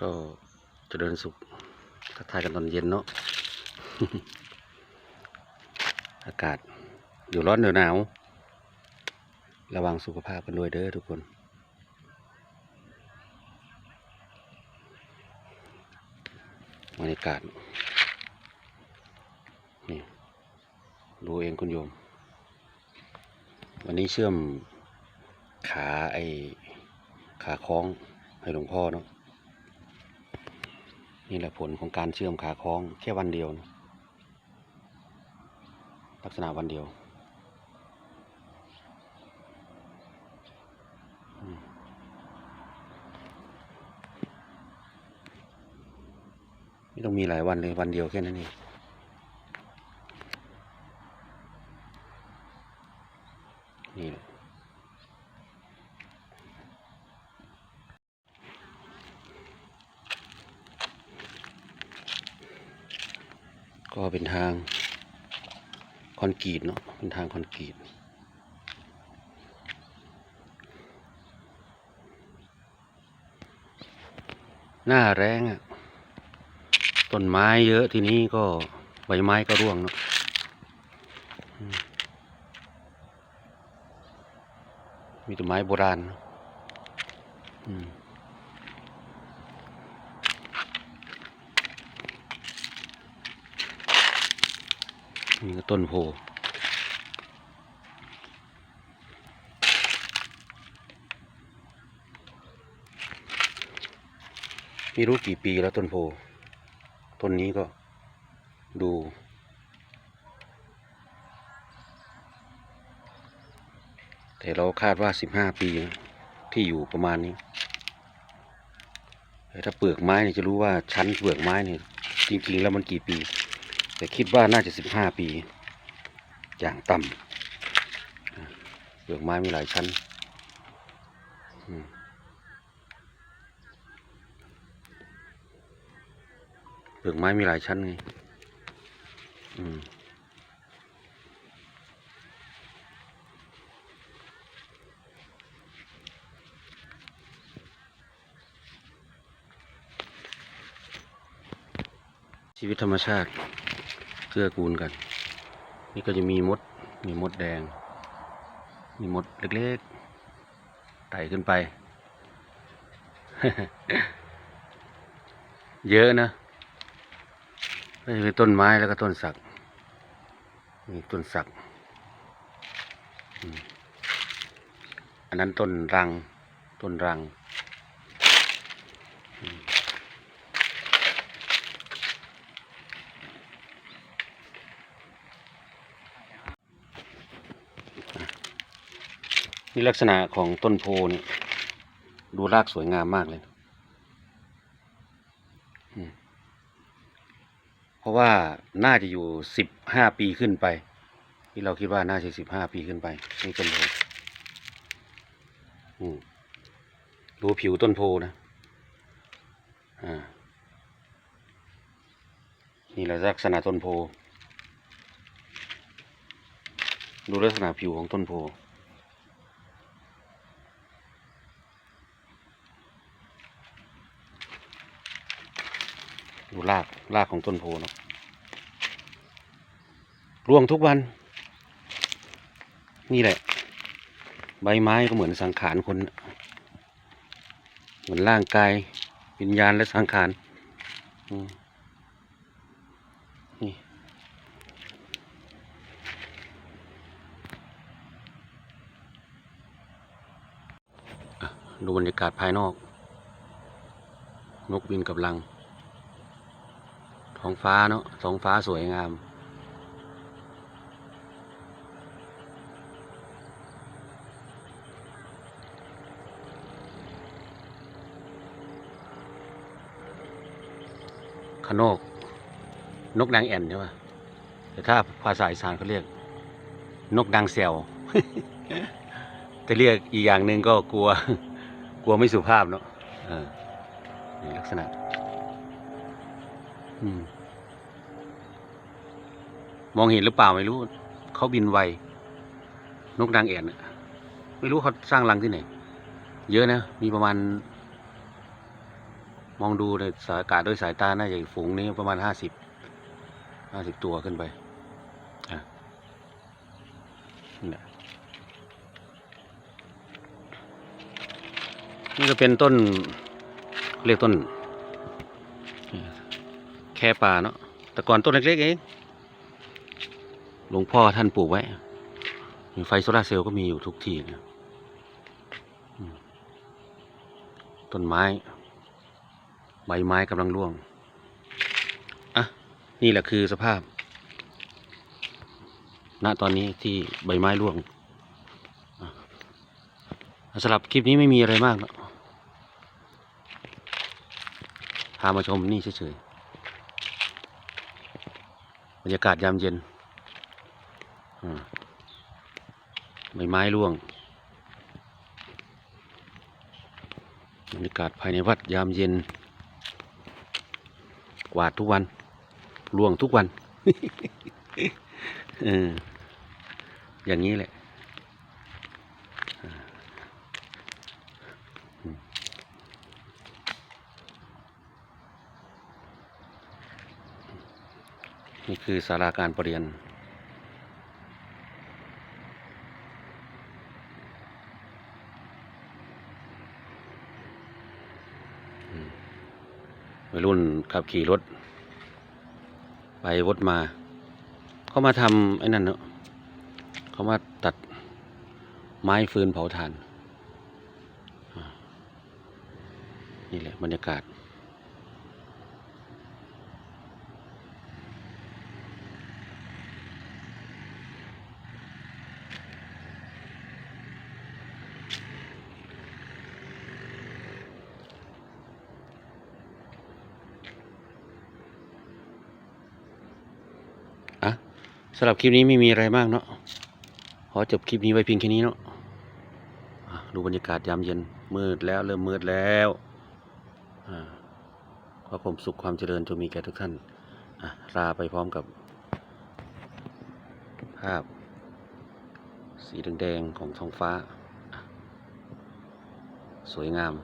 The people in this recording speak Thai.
ก็จะเจริญสุขทักทายกันตอนเย็นเนาะอากาศอยู่ร้อนเดี๋ยวหนาว ระวังสุขภาพกันด้วยเด้อทุกคน บรรยากาศ นี่ ดูเองคุณโยม วันนี้เชื่อมขาไอขาคล้องให้หลวงพ่อเนาะ นี่แหละผลของการเชื่อมขาคล้องแค่วันเดียวนะลักษณะวันเดียว ไม่ต้องมีหลายวันเลยวันเดียวแค่นั้นเองนี่แหละ ก็เป็นทางคอนกรีตเนาะเป็นทางคอนกรีตหน้าแรงอะ่ะต้นไม้เยอะทีนี้ก็ใบไม้ก็ร่วงเนาะมีต้นไม้โบราณอืม นี่ก็ต้นโพไม่รู้กี่ปีแล้วต้นโพต้นนี้ก็ดูแต่เราคาดว่าสิบห้าปีที่อยู่ประมาณนี้แต่ถ้าเปลือกไม้เนี่ยจะรู้ว่าชั้นเปลือกไม้เนี่ยจริง ๆ แล้วมันกี่ปี แต่คิดว่าน่าจะสิบห้าปี อย่างต่ำเปลือกไม้มีหลายชั้นเปลือกไม้มีหลายชั้นไงอืมชีวิตธรรมชาติ กื้อกูลกัน นี่ก็จะมีมด มีมดแดง มีมดเล็กๆไต่ขึ้นไป เยอะนะก็จะมีต้นไม้แล้วก็ต้นสักมีต้นสัก อันนั้นต้นรัง ต้นรัง นี่ลักษณะของต้นโพนี่ดูรากสวยงามมากเลย เพราะว่าน่าจะอยู่สิบห้าปีขึ้นไป ที่เราคิดว่าน่าจะสิบห้าปีขึ้นไป นี่ต้นโพดูผิวต้นโพนะ อ่า นี่แหละลักษณะต้นโพ ดูลักษณะผิวของต้นโพ ดูรากรากของต้นโพเนาะร่วงทุกวัน นี่แหละ ใบไม้ก็เหมือนสังขารคน เหมือนร่างกายวิญญาณและสังขารนี่ดูบรรยากาศภายนอก นกบินกับรัง ท้องฟ้าเนาะท้องฟ้าสวยงาม ขนก นกนางแอ่นใช่ป่ะแต่ถ้าภาษาอีสานเขาเรียก นกนางแซวแต่เรียกอีกอย่างหนึ่งก็กลัว กลัวไม่สุภาพเนาะออนี่ลักษณะ มองเห็นหรือเปล่าไม่รู้ เขาบินไว นกนางแอ่นน่ะไม่รู้เขาสร้างรังที่ไหน เยอะนะ มีประมาณ มองดูในสายอากาศด้วยสายตา น่าจะฝูงนี้ประมาณห้าสิบ ห้าสิบตัวขึ้นไปอะนี่แหละนี่ก็เป็นต้นเรียกต้น แค่ป่าเนาะแต่ก่อนต้นเล็กๆเองหลวงพ่อท่านปลูกไว้ไฟโซลาเซลล์ก็มีอยู่ทุกที่นะต้นไม้ ใบไม้กำลังร่วง อะ นี่แหละคือสภาพ ณ ตอนนี้ที่ใบไม้ร่วงสำหรับคลิปนี้ไม่มีอะไรมากเนะพามาชมนี่เฉยๆ รรยากาศยามเย็นใบไม้ร่วงบรรยากาศภายในวัดยามเย็น กวาดทุกวันร่วงทุกวันเอออย่างนี้แหละอ่าอืม นี่คือสาราการประเรียน วัยรุ่นขับขี่รถ ไปวดมา เขามาทำไอ้นั่นเนอะเขามาตัดไม้ฟืนเผาถ่าน นี่แหละบรรยากาศ อะ สำหรับคลิปนี้ไม่มีอะไรมากเนาะ ขอจบคลิปนี้ไว้เพียงแค่นี้เนาะดูบรรยากาศยามเย็นมืดแล้วเริ่มมืดแล้วขอความสุขความเจริญจงมีแก่ทุกท่านลาไปพร้อมกับ ภาพ สีแดงๆของท้องฟ้า สวยงาม